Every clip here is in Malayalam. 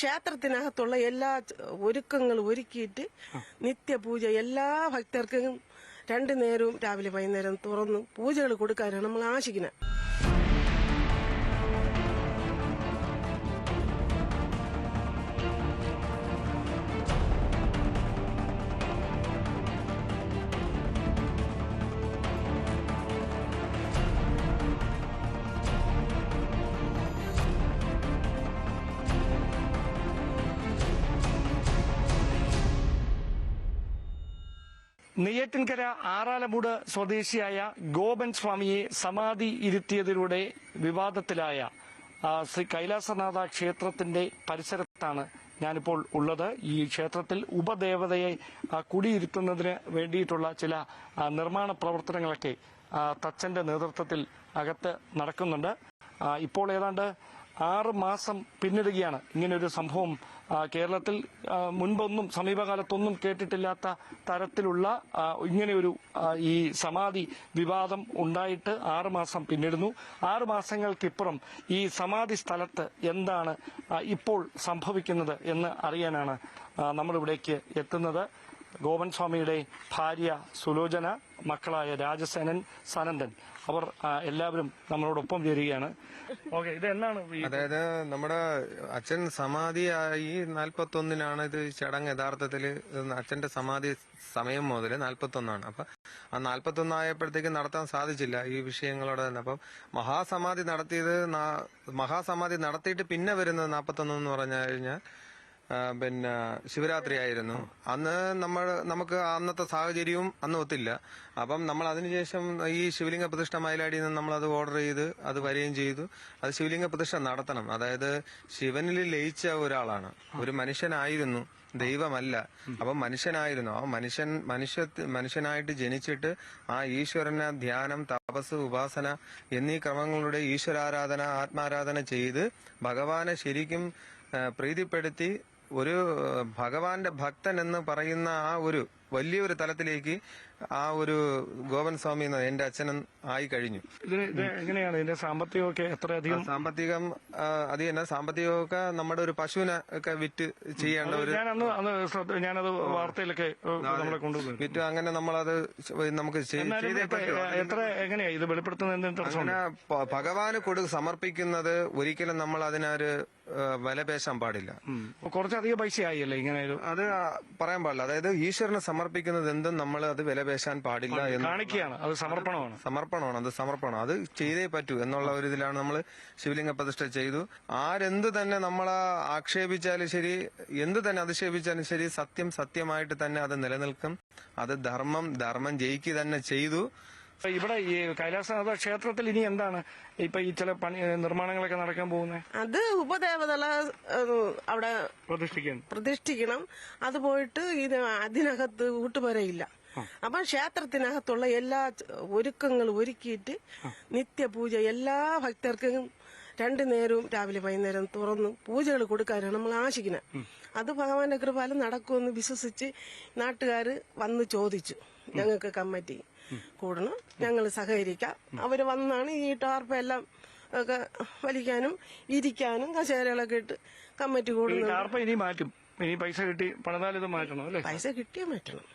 ക്ഷേത്രത്തിനകത്തുള്ള എല്ലാ ഒരുക്കങ്ങളും ഒരുക്കിയിട്ട് നിത്യപൂജ എല്ലാ ഭക്തർക്കും രണ്ടു നേരവും രാവിലെ വൈകുന്നേരം തുറന്ന് പൂജകൾ കൊടുക്കാനാണ് നമ്മൾ ആശിക്കുന്നത്. നെയ്യാറ്റിൻകര ആറാലമൂട് സ്വദേശിയായ ഗോപൻ സ്വാമിയെ സമാധി ഇരുത്തിയതിലൂടെ വിവാദത്തിലായ ശ്രീ കൈലാസനാഥ ക്ഷേത്രത്തിന്റെ പരിസരത്താണ് ഞാനിപ്പോൾ ഉള്ളത്. ഈ ക്ഷേത്രത്തിൽ ഉപദേവതയെ കുടിയിരുത്തുന്നതിന് വേണ്ടിയിട്ടുള്ള ചില നിർമ്മാണ പ്രവർത്തനങ്ങളൊക്കെ തച്ചന്റെ നേതൃത്വത്തിൽ അകത്ത് നടക്കുന്നുണ്ട്. ഇപ്പോൾ ഏതാണ്ട് ആറ് മാസം പിന്നിടുകയാണ് ഇങ്ങനെയൊരു സംഭവം കേരളത്തിൽ മുൻപൊന്നും സമീപകാലത്തൊന്നും കേട്ടിട്ടില്ലാത്ത തരത്തിലുള്ള ഇങ്ങനെയൊരു ഈ സമാധി വിവാദം ഉണ്ടായിട്ട് ആറുമാസം പിന്നിടുന്നു. ആറുമാസങ്ങൾക്കിപ്പുറം ഈ സമാധി സ്ഥലത്ത് എന്താണ് ഇപ്പോൾ സംഭവിക്കുന്നത് എന്ന് അറിയാനാണ് നമ്മളിവിടേക്ക് എത്തുന്നത്. ഗോപൻ സ്വാമിയുടെ ഭാര്യ സുലോചന മക്കളായ രാജസേനൻ സനന്ദൻ. അവർ എല്ലാവരും നമ്മളോടൊപ്പം ചേരുകയാണ്. ഓക്കെ ഇത് എന്നാണ് അതായത് നമ്മുടെ അച്ഛൻ സമാധിയായി നാൽപ്പത്തി ഒന്നിനാണ് ഇത് ചടങ്ങ് യഥാർത്ഥത്തിൽ അച്ഛന്റെ സമാധി സമയം മുതൽ നാൽപ്പത്തി ഒന്നാണ് അപ്പൊ ആ നാൽപ്പത്തി ഒന്നായപ്പോഴത്തേക്ക് നടത്താൻ സാധിച്ചില്ല ഈ വിഷയങ്ങളോടെ തന്നെ. അപ്പം മഹാസമാധി നടത്തിയത് മഹാസമാധി നടത്തിയിട്ട് പിന്നെ വരുന്നത് നാൽപ്പത്തി ഒന്ന് എന്ന് പറഞ്ഞു കഴിഞ്ഞാൽ പിന്നെ ശിവരാത്രി ആയിരുന്നു. അന്ന് നമ്മൾ നമുക്ക് അന്നത്തെ സാഹചര്യവും അന്ന് ഒത്തില്ല. അപ്പം നമ്മൾ അതിനുശേഷം ഈ ശിവലിംഗ പ്രതിഷ്ഠ മയിലാടിയിൽ നിന്ന് നമ്മൾ അത് ഓർഡർ ചെയ്ത് അത് വരികയും ചെയ്തു. അത് ശിവലിംഗ പ്രതിഷ്ഠ നടത്തണം. അതായത് ശിവനിൽ ലയിച്ച ഒരാളാണ്. ഒരു മനുഷ്യനായിരുന്നു. ദൈവമല്ല. അപ്പം മനുഷ്യനായിരുന്നു. ആ മനുഷ്യൻ മനുഷ്യ മനുഷ്യനായിട്ട് ജനിച്ചിട്ട് ആ ഈശ്വരനെ ധ്യാനം തപസ് ഉപാസന എന്നീ ക്രമങ്ങളുടെ ഈശ്വരാരാധന ആത്മാരാധന ചെയ്ത് ഭഗവാനെ ശരിക്കും പ്രീതിപ്പെടുത്തി ഒരു ഭഗവാന്റെ ഭക്തൻ എന്ന് പറയുന്ന ആ ഒരു വലിയൊരു തലത്തിലേക്ക് ആ ഒരു ഗോപൻ സ്വാമി എന്ന എന്റെ അച്ഛനും ആയി കഴിഞ്ഞു. എങ്ങനെയാണ്? ഇതിന്റെ സാമ്പത്തികമൊക്കെ എത്രയധികം? സാമ്പത്തികം അത് തന്നെ. സാമ്പത്തികമൊക്കെ നമ്മുടെ ഒരു പശുവിനെ ഒക്കെ വിറ്റ് ചെയ്യേണ്ട ഒരു ഞാനത് വാർത്തയിലൊക്കെ നമ്മളെ കൊണ്ടുവന്നു. വിറ്റ് അങ്ങനെ നമ്മളത് നമുക്ക് എത്ര എങ്ങനെയാ ഇത് വെളിപ്പെടുത്തുന്ന ഭഗവാന് കൊടു സമർപ്പിക്കുന്നത് ഒരിക്കലും നമ്മൾ അതിനൊരു വിലപേശാൻ വില പേശാൻ പാടില്ല കുറച്ചധികം പൈസ ആയില്ലേ ഇങ്ങനെ അത് പറയാൻ പാടില്ല. അതായത് ഈശ്വരന് സമർപ്പിക്കുന്നത് എന്തും നമ്മൾ അത് വില പേശാൻ പാടില്ല എന്ന് കാണിക്കുകയാണ്. അത് സമർപ്പണമാണ്. സമർപ്പണമാണ്. അത് സമർപ്പണം അത് ചെയ്തേ പറ്റൂ എന്നുള്ള ഒരു ഇതിലാണ് നമ്മൾ ശിവലിംഗ പ്രതിഷ്ഠ ചെയ്തു. ആരെന്ത് തന്നെ നമ്മളെ ആക്ഷേപിച്ചാലും ശരി എന്ത് തന്നെ അധിക്ഷേപിച്ചാലും ശരി സത്യം സത്യമായിട്ട് തന്നെ അത് നിലനിൽക്കും. അത് ധർമ്മം ധർമ്മം ജയിക്കുക തന്നെ ചെയ്തു. ഇവിടെ ഈ കൈലാസനാഥ ക്ഷേത്രത്തിൽ ഇനി എന്താണ് ഇപ്പൊ ഈ ചില പണി നിർമ്മാണങ്ങളൊക്കെ നടക്കാൻ പോകുന്നത് അത് ഉപദേവതല അവിടെ പ്രതിഷ്ഠിക്കണം പ്രതിഷ്ഠിക്കണം. അത് പോയിട്ട് ഇത് അതിനകത്ത് ഊട്ടുപുരയില്ല. അപ്പം ക്ഷേത്രത്തിനകത്തുള്ള എല്ലാ ഒരുക്കങ്ങളും ഒരുക്കിയിട്ട് നിത്യപൂജ എല്ലാ ഭക്തർക്കും രണ്ടു നേരവും രാവിലെ വൈകുന്നേരം തുറന്ന് പൂജകൾ കൊടുക്കാനാണ് നമ്മൾ ആശിക്കുന്നത്. അത് ഭഗവാന്റെ കൃപാലം നടക്കുമെന്ന് വിശ്വസിച്ച് നാട്ടുകാർ വന്ന് ചോദിച്ചു. ഞങ്ങൾക്ക് കമ്മിറ്റി കൂടണം ഞങ്ങൾ സഹകരിക്കാം. അവർ വന്നാണ് ഈ ടാർപ്പെല്ലാം ഒക്കെ വലിക്കാനും ഇരിക്കാനും കസേരകളൊക്കെ ഇട്ട് കമ്മിറ്റി കൂടുന്നു ടാർപ്പ ഇനി മാറ്റും. ഇനി പൈസ കിട്ടി പണിതാൽ ഇത് മാറ്റണം അല്ലേ? പൈസ കിട്ടിയേ പറ്റണം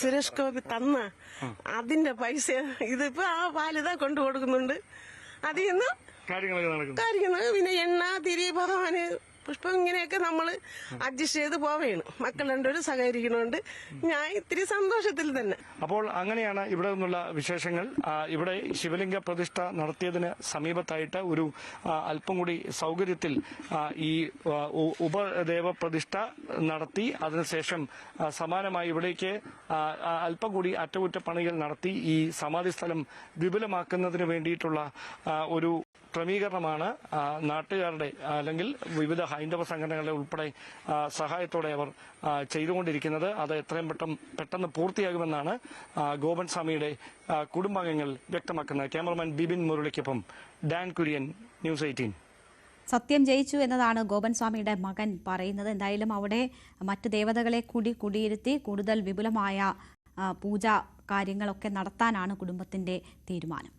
സുരേഷ് ഗോപി തന്ന അതിന്റെ പൈസ ഇതിപ്പോ ആ പാലിതാ കൊണ്ടു കൊടുക്കുന്നുണ്ട്. അതിന്ന് നിന്ന് കാര്യങ്ങൾ പിന്നെ എണ്ണ തിരി ഭഗവാന് പുഷ്പം ഇങ്ങനെയൊക്കെ നമ്മൾ അഡ്ജസ്റ്റ് ചെയ്ത് പോവേണ്. മക്കൾ രണ്ടുപേരും സഹകരിക്കണോണ്ട് ഞാൻ ഇത്തിരി സന്തോഷത്തിൽ തന്നെ. അപ്പോൾ അങ്ങനെയാണ് ഇവിടെ നിന്നുള്ള വിശേഷങ്ങൾ. ഇവിടെ ശിവലിംഗ പ്രതിഷ്ഠ നടത്തിയതിന് സമീപത്തായിട്ട് ഒരു അല്പം കൂടി സൗകര്യത്തിൽ ഈ ഉപദേവ പ്രതിഷ്ഠ നടത്തി അതിനുശേഷം സമാനമായി ഇവിടേക്ക് അല്പം കൂടി അറ്റകുറ്റപ്പണികൾ നടത്തി ഈ സമാധി സ്ഥലം വിപുലമാക്കുന്നതിന് വേണ്ടിയിട്ടുള്ള ഒരു ക്രമീകരണമാണ് നാട്ടുകാരുടെ അല്ലെങ്കിൽ വിവിധ ഹൈന്ദവ സംഘടനകളുടെ ഉൾപ്പെടെ സഹായത്തോടെ അവർ ചെയ്തുകൊണ്ടിരിക്കുന്നത്. അത് എത്രയും പെട്ടെന്ന് പെട്ടെന്ന് പൂർത്തിയാകുമെന്നാണ് ഗോപൻ സ്വാമിയുടെ കുടുംബാംഗങ്ങൾ വ്യക്തമാക്കുന്നത്. ക്യാമറമാൻ ബിബിൻ മുരളിക്കൊപ്പം ഡാൻ കുര്യൻ ന്യൂസ് എയ്റ്റീൻ. സത്യം ജയിച്ചു എന്നതാണ് ഗോപൻ സ്വാമിയുടെ മകൻ പറയുന്നത്. എന്തായാലും അവിടെ മറ്റ് ദേവതകളെ കൂടി കുടിയിരുത്തി കൂടുതൽ വിപുലമായ പൂജാ കാര്യങ്ങളൊക്കെ നടത്താനാണ് കുടുംബത്തിന്റെ തീരുമാനം.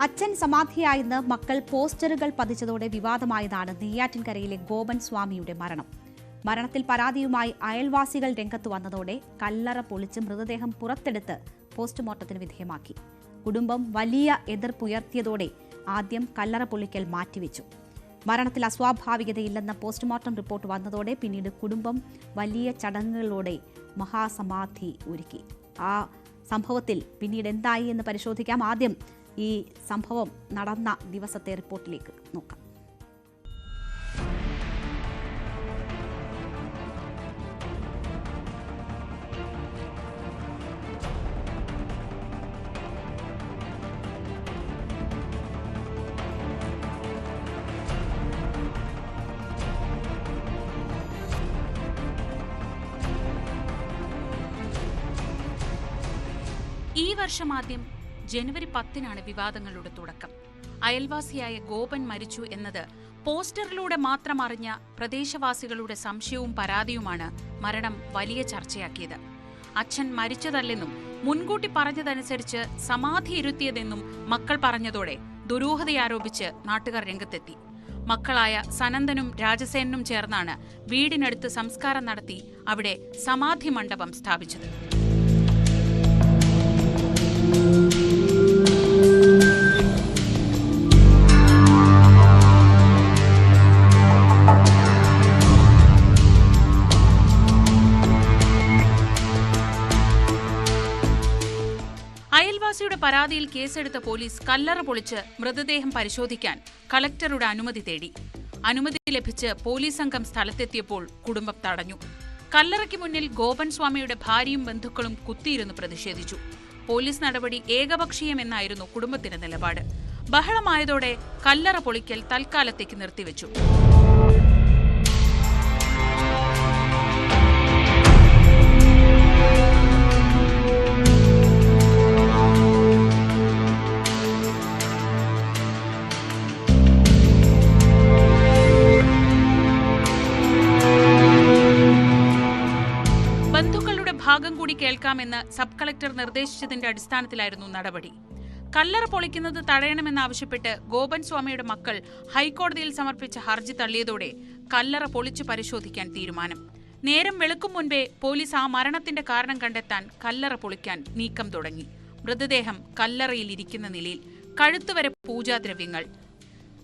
അച്ഛൻ സമാധിയായെന്ന് മക്കൾ പോസ്റ്ററുകൾ പതിച്ചതോടെ വിവാദമായതാണ് നെയ്യാറ്റിൻകരയിലെ ഗോപൻ സ്വാമിയുടെ മരണം. മരണത്തിൽ പരാതിയുമായി അയൽവാസികൾ രംഗത്ത് വന്നതോടെ കല്ലറ പൊളിച്ച് മൃതദേഹം പുറത്തെടുത്ത് പോസ്റ്റ്മോർട്ടത്തിന് വിധേയമാക്കി. കുടുംബം വലിയ എതിർപ്പുയർത്തിയതോടെ ആദ്യം കല്ലറ പൊളിക്കൽ മാറ്റിവെച്ചു. മരണത്തിൽ അസ്വാഭാവികതയില്ലെന്ന പോസ്റ്റ്മോർട്ടം റിപ്പോർട്ട് വന്നതോടെ പിന്നീട് കുടുംബം വലിയ ചടങ്ങുകളോടെ മഹാസമാധി ഒരുക്കി. ആ സംഭവത്തിൽ പിന്നീട് എന്തായി എന്ന് പരിശോധിക്കാം. ആദ്യം ഈ സംഭവം നടന്ന ദിവസത്തെ റിപ്പോർട്ടിലേക്ക് നോക്കാം. ഈ വർഷം ആദ്യം ജനുവരി പത്തിനാണ് വിവാദങ്ങളുടെ തുടക്കം. അയൽവാസിയായ ഗോപൻ മരിച്ചു എന്നത് പോസ്റ്ററിലൂടെ മാത്രം അറിഞ്ഞ പ്രദേശവാസികളുടെ സംശയവും പരാതിയുമാണ് മരണം വലിയ ചർച്ചയാക്കിയത്. അച്ഛൻ മരിച്ചതല്ലെന്നും മുൻകൂട്ടി പറഞ്ഞതനുസരിച്ച് സമാധി ഇരുത്തിയതെന്നും മക്കൾ പറഞ്ഞതോടെ ദുരൂഹതയാരോപിച്ച് നാട്ടുകാർ രംഗത്തെത്തി. മക്കളായ സനന്ദനും രാജസേനും ചേർന്നാണ് വീടിനടുത്ത് സംസ്കാരം നടത്തി അവിടെ സമാധി മണ്ഡപം സ്ഥാപിച്ചത്. കേസെടുത്ത പോലീസ് കല്ലറ പൊളിച്ച് മൃതദേഹം പരിശോധിക്കാൻ കളക്ടറുടെ അനുമതി തേടി. അനുമതി ലഭിച്ച് പോലീസ് സംഘം സ്ഥലത്തെത്തിയപ്പോൾ കുടുംബം തടഞ്ഞു. കല്ലറയ്ക്ക് മുന്നിൽ ഗോപൻ സ്വാമിയുടെ ഭാര്യയും ബന്ധുക്കളും കുത്തിയിരുന്ന് പ്രതിഷേധിച്ചു. പോലീസ് നടപടി ഏകപക്ഷീയമെന്നായിരുന്നു കുടുംബത്തിന്റെ നിലപാട്. ബഹളമായതോടെ കല്ലറ പൊളിക്കൽ തൽക്കാലത്തേക്ക് നിർത്തിവെച്ചു. കേൾക്കാമെന്ന് സബ് കളക്ടർ നിർദ്ദേശിച്ചതിന്റെ അടിസ്ഥാനത്തിലായിരുന്നു നടപടി. കല്ലറ പൊളിക്കുന്നത് തടയണമെന്നാവശ്യപ്പെട്ട് ഗോപൻ സ്വാമിയുടെ മക്കൾ ഹൈക്കോടതിയിൽ സമർപ്പിച്ച ഹർജി തള്ളിയതോടെ കല്ലറ പൊളിച്ചു പരിശോധിക്കാൻ തീരുമാനം. നേരം വെളുക്കും മുൻപേ പോലീസ് ആ മരണത്തിന്റെ കാരണം കണ്ടെത്താൻ കല്ലറ പൊളിക്കാൻ നീക്കം തുടങ്ങി. മൃതദേഹം കല്ലറയിൽ ഇരിക്കുന്ന നിലയിൽ കഴുത്തുവരെ പൂജാദ്രവ്യങ്ങൾ.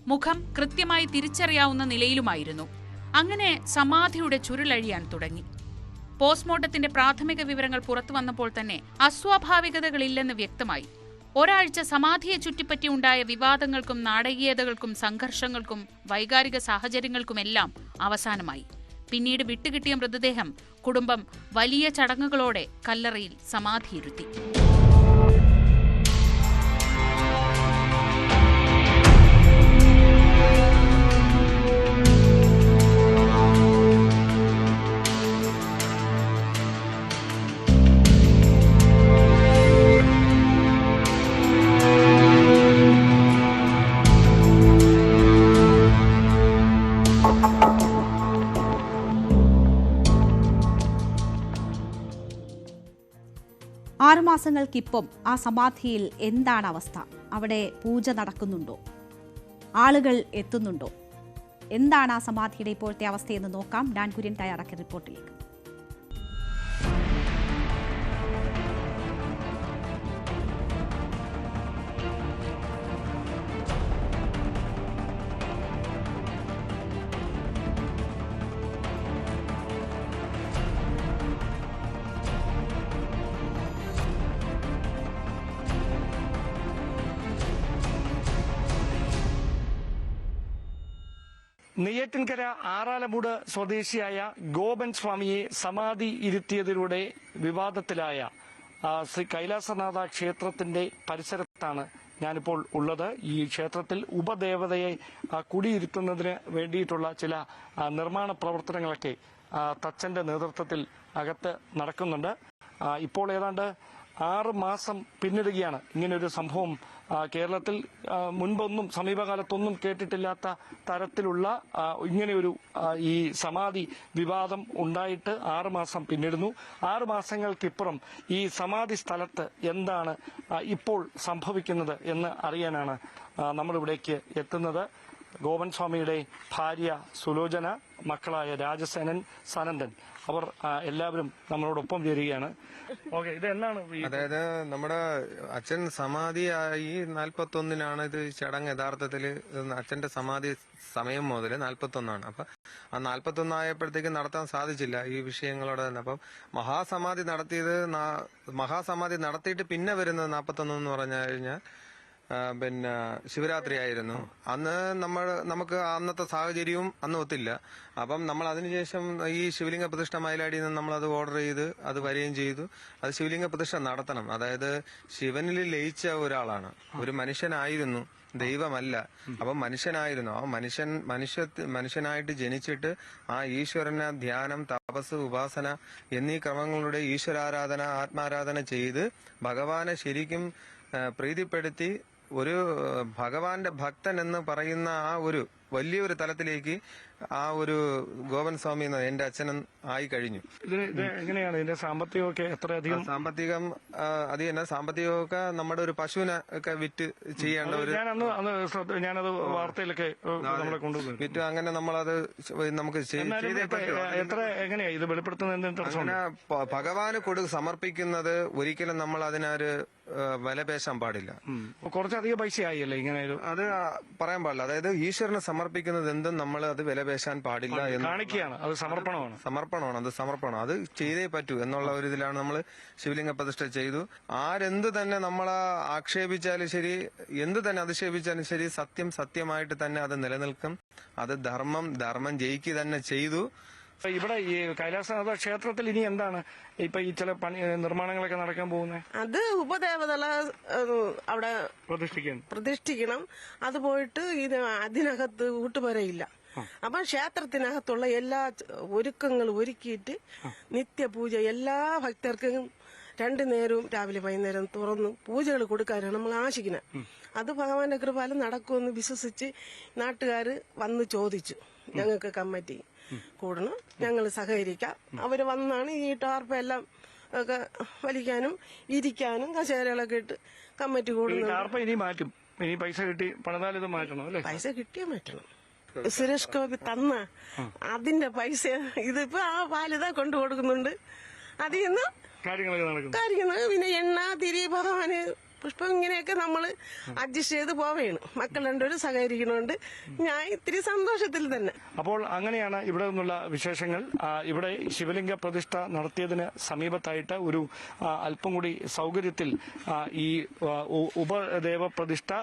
മുഖം കൃത്യമായി തിരിച്ചറിയാവുന്ന നിലയിലുമായിരുന്നു. അങ്ങനെ സമാധിയുടെ ചുരുളഴിയാൻ തുടങ്ങി. പോസ്റ്റ്മോർട്ടത്തിന്റെ പ്രാഥമിക വിവരങ്ങൾ പുറത്തു വന്നപ്പോൾ തന്നെ അസ്വാഭാവികതകളില്ലെന്ന് വ്യക്തമായി. ഒരാഴ്ച സമാധിയെ ചുറ്റിപ്പറ്റി ഉണ്ടായ വിവാദങ്ങൾക്കും നാടകീയതകൾക്കും സംഘർഷങ്ങൾക്കും വൈകാരിക സാഹചര്യങ്ങൾക്കുമെല്ലാം അവസാനമായി. പിന്നീട് വിട്ടുകിട്ടിയ മൃതദേഹം കുടുംബം വലിയ ചടങ്ങുകളോടെ കല്ലറയിൽ സമാധിയിരുത്തി. ആറുമാസങ്ങൾക്കിപ്പം ആ സമാധിയിൽ എന്താണ് അവസ്ഥ അവിടെ പൂജ നടക്കുന്നുണ്ടോ? ആളുകൾ എത്തുന്നുണ്ടോ? എന്താണ് ആ സമാധിയുടെ ഇപ്പോഴത്തെ അവസ്ഥയെന്ന് നോക്കാം. ഡാൻ കുര്യൻ തയ്യാറാക്കിയ റിപ്പോർട്ടിലേക്ക്. നെയ്യാറ്റിൻകര ആറാലമൂട് സ്വദേശിയായ ഗോപൻ സ്വാമിയെ സമാധി ഇരുത്തിയതിലൂടെ വിവാദത്തിലായ ശ്രീ കൈലാസനാഥ ക്ഷേത്രത്തിന്റെ പരിസരത്താണ് ഞാനിപ്പോൾ ഉള്ളത്. ഈ ക്ഷേത്രത്തിൽ ഉപദേവതയെ കുടിയിരുത്തുന്നതിന് വേണ്ടിയിട്ടുള്ള ചില നിർമ്മാണ പ്രവർത്തനങ്ങളൊക്കെ തച്ചന്റെ നേതൃത്വത്തിൽ അകത്ത് നടക്കുന്നുണ്ട്. ഇപ്പോൾ ഏതാണ്ട് ആറ് മാസം പിന്നിടുകയാണ് ഇങ്ങനൊരു സംഭവം കേരളത്തിൽ മുൻപൊന്നും സമീപകാലത്തൊന്നും കേട്ടിട്ടില്ലാത്ത തരത്തിലുള്ള ഇങ്ങനെയൊരു ഈ സമാധി വിവാദം ഉണ്ടായിട്ട് ആറുമാസം പിന്നിടുന്നു. ആറുമാസങ്ങൾക്കിപ്പുറം ഈ സമാധി സ്ഥലത്ത് എന്താണ് ഇപ്പോൾ സംഭവിക്കുന്നത് എന്ന് അറിയാനാണ് നമ്മളിവിടേക്ക് എത്തുന്നത്. ഗോപൻ സ്വാമിയുടെ ഭാര്യ സുലോചന മക്കളായ രാജസേനൻ സനന്ദൻ. അവർ എല്ലാവരും നമ്മളോടൊപ്പം ചേരുകയാണ്. ഓക്കെ ഇത് എന്നാണ് അതായത് നമ്മുടെ അച്ഛൻ സമാധിയായി നാൽപ്പത്തി ഒന്നിനാണ് ഇത് ചടങ്ങ് യഥാർത്ഥത്തിൽ അച്ഛന്റെ സമാധി സമയം മുതൽ നാൽപ്പത്തി ഒന്നാണ് അപ്പൊ ആ നാൽപ്പത്തി ഒന്നായപ്പോഴത്തേക്ക് നടത്താൻ സാധിച്ചില്ല ഈ വിഷയങ്ങളോടെ തന്നെ. അപ്പം മഹാസമാധി നടത്തിയത് മഹാസമാധി നടത്തിയിട്ട് പിന്നെ വരുന്നത് നാൽപ്പത്തി ഒന്ന് എന്ന് പറഞ്ഞു കഴിഞ്ഞാൽ പിന്നെ ശിവരാത്രി ആയിരുന്നു അന്ന് നമ്മൾ നമുക്ക് അന്നത്തെ സാഹചര്യവും അന്ന് ഒത്തില്ല. അപ്പം നമ്മൾ അതിനുശേഷം ഈ ശിവലിംഗ പ്രതിഷ്ഠ മയിലാടിയിൽ നിന്ന് നമ്മൾ അത് ഓർഡർ ചെയ്ത് അത് വരികയും ചെയ്തു. അത് ശിവലിംഗ പ്രതിഷ്ഠ നടത്തണം. അതായത് ശിവനിൽ ലയിച്ച ഒരാളാണ്. ഒരു മനുഷ്യനായിരുന്നു. ദൈവമല്ല. അപ്പം മനുഷ്യനായിരുന്നു. ആ മനുഷ്യൻ മനുഷ്യ മനുഷ്യനായിട്ട് ജനിച്ചിട്ട് ആ ഈശ്വരനെ ധ്യാനം തപസ് ഉപാസന എന്നീ ക്രമങ്ങളുടെ ഈശ്വരാരാധന ആത്മാരാധന ചെയ്ത് ഭഗവാനെ ശരിക്കും പ്രീതിപ്പെടുത്തി ഒരു ഭഗവാന്റെ ഭക്തൻ എന്ന് പറയുന്ന ആ ഒരു വലിയൊരു തലത്തിലേക്ക് ആ ഒരു ഗോപൻ സ്വാമി എന്ന എന്റെ അച്ഛനും ആയി കഴിഞ്ഞു. എങ്ങനെയാണ്? ഇതിന്റെ സാമ്പത്തികമൊക്കെ എത്രയധികം? സാമ്പത്തികം അത് തന്നെ സാമ്പത്തികമൊക്കെ നമ്മുടെ ഒരു പശുവിനെ ഒക്കെ വിറ്റ് ചെയ്യേണ്ട ഒരു ഞാനത് വാർത്തയിലൊക്കെ നമ്മളെ കൊണ്ടുവന്നു വിറ്റ് അങ്ങനെ നമ്മളത് നമുക്ക് എത്ര എങ്ങനെയാ ഇത് പ- ഭഗവാന് കൊടു സമർപ്പിക്കുന്നത് ഒരിക്കലും നമ്മൾ അതിനൊരു വിലപേശാൻ പാടില്ല. കുറച്ചധികം പൈസ ആയില്ലേ ഇങ്ങനെ അത് പറയാൻ പാടില്ല. അതായത് ഈശ്വരനെ സമർപ്പിക്കുന്നത് എന്തും നമ്മൾ അത് വിലപേശാൻ പാടില്ല എന്ന് കാണിക്കുകയാണ്. അത് സമർപ്പണമാണ്. സമർപ്പണമാണ്. അത് സമർപ്പണം. അത് ചെയ്തേ പറ്റൂ എന്നുള്ള ഒരു ഇതിലാണ് നമ്മൾ ശിവലിംഗ പ്രതിഷ്ഠ ചെയ്തു. ആരെന്ത് തന്നെ നമ്മൾ ആക്ഷേപിച്ചാലും ശരി എന്ത് തന്നെ അധിക്ഷേപിച്ചാലും ശരി സത്യം സത്യമായിട്ട് തന്നെ അത് നിലനിൽക്കും. അത് ധർമ്മം ധർമ്മം ജയിക്കുക തന്നെ ചെയ്തു. ഇവിടെ ഈ കൈലാസനാഥ ക്ഷേത്രത്തിൽ ഇനി എന്താണ് ഇപ്പൊ ഈ ചില പണി നിർമ്മാണങ്ങളൊക്കെ നടക്കാൻ പോകുന്നത്? അത് ഉപദേവതല അവിടെ പ്രതിഷ്ഠിക്കാൻ പ്രതിഷ്ഠിക്കണം. അത് പോയിട്ട് ഇത് അതിനകത്ത് ഊട്ടുപുരയില്ല. അപ്പം ക്ഷേത്രത്തിനകത്തുള്ള എല്ലാ ഒരുക്കങ്ങളും ഒരുക്കിയിട്ട് നിത്യപൂജ എല്ലാ ഭക്തർക്കും രണ്ടു നേരവും രാവിലെ വൈകുന്നേരം തുറന്ന് പൂജകൾ കൊടുക്കാനാണ് നമ്മൾ ആശിക്കുന്നത് അത് ഭഗവാന്റെ കൃപാലം നടക്കുമെന്ന് വിശ്വസിച്ച് നാട്ടുകാർ വന്ന് ചോദിച്ചു. ഞങ്ങൾക്ക് കമ്മിറ്റി കൂടണം ഞങ്ങൾ സഹകരിക്കാം. അവർ വന്നാണ് ഈ ടാർപ്പെല്ലാം ഒക്കെ വലിക്കാനും ഇരിക്കാനും കസേരകളൊക്കെ ഇട്ട് കമ്മിറ്റി കൂടുന്നു കൂടുന്നത് ടാർപ്പ ഇനി മാറ്റും. ഇനി പൈസ കിട്ടി പണിതാൽ ഇത് മാറ്റണം അല്ലേ? പൈസ കിട്ടിയാൽ പറ്റണം സുരേഷ് ഗോപി തന്ന അതിന്റെ പൈസ ഇതിപ്പോ ആ ബാലിത കൊണ്ടു കൊടുക്കുന്നുണ്ട്. അതിൽ നിന്ന് കാര്യങ്ങൾ പിന്നെ എണ്ണ തിരി ഭഗവാന് പുഷ്പം ഇങ്ങനെയൊക്കെ നമ്മൾ അഡ്ജസ്റ്റ് ചെയ്ത് പോവുകയാണ്. മക്കൾ രണ്ടുപേരും സഹകരിക്കണോണ്ട് ഞാൻ ഇത്തിരി സന്തോഷത്തിൽ തന്നെ. അപ്പോൾ അങ്ങനെയാണ് ഇവിടെ നിന്നുള്ള വിശേഷങ്ങൾ. ഇവിടെ ശിവലിംഗ പ്രതിഷ്ഠ നടത്തിയതിന് സമീപത്തായിട്ട് ഒരു അല്പം കൂടി സൗകര്യത്തിൽ ഈ ഉപദേവ പ്രതിഷ്ഠ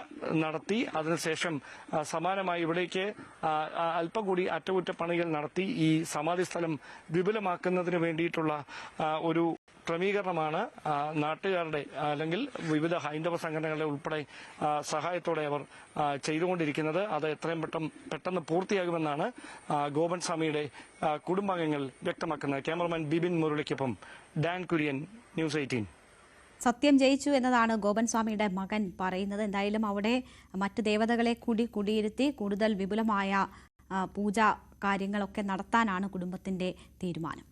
നടത്തി. അതിനുശേഷം സമാനമായി ഇവിടേക്ക് അല്പം കൂടി അറ്റകുറ്റപ്പണികൾ നടത്തി ഈ സമാധി സ്ഥലം വിപുലമാക്കുന്നതിന് വേണ്ടിയിട്ടുള്ള ഒരു ക്രമീകരണമാണ് നാട്ടുകാരുടെ അല്ലെങ്കിൽ വിവിധ ഹൈന്ദവ സംഘടനകളുടെ ഉൾപ്പെടെ സഹായത്തോടെ അവർ ചെയ്തുകൊണ്ടിരിക്കുന്നത്. അത് എത്രയും പെട്ടെന്ന് പെട്ടെന്ന് പൂർത്തിയാകുമെന്നാണ് ഗോപൻ സ്വാമിയുടെ കുടുംബാംഗങ്ങൾ വ്യക്തമാക്കുന്നത്. ക്യാമറമാൻ ബിബിൻ മുരളിക്കൊപ്പം ഡാൻ കുര്യൻ ന്യൂസ് എയ്റ്റീൻ. സത്യം ജയിച്ചു എന്നതാണ് ഗോപൻ സ്വാമിയുടെ മകൻ പറയുന്നത്. എന്തായാലും അവിടെ മറ്റ് ദേവതകളെ കൂടി കുടിയിരുത്തി കൂടുതൽ വിപുലമായ പൂജാ കാര്യങ്ങളൊക്കെ നടത്താനാണ് കുടുംബത്തിന്റെ തീരുമാനം.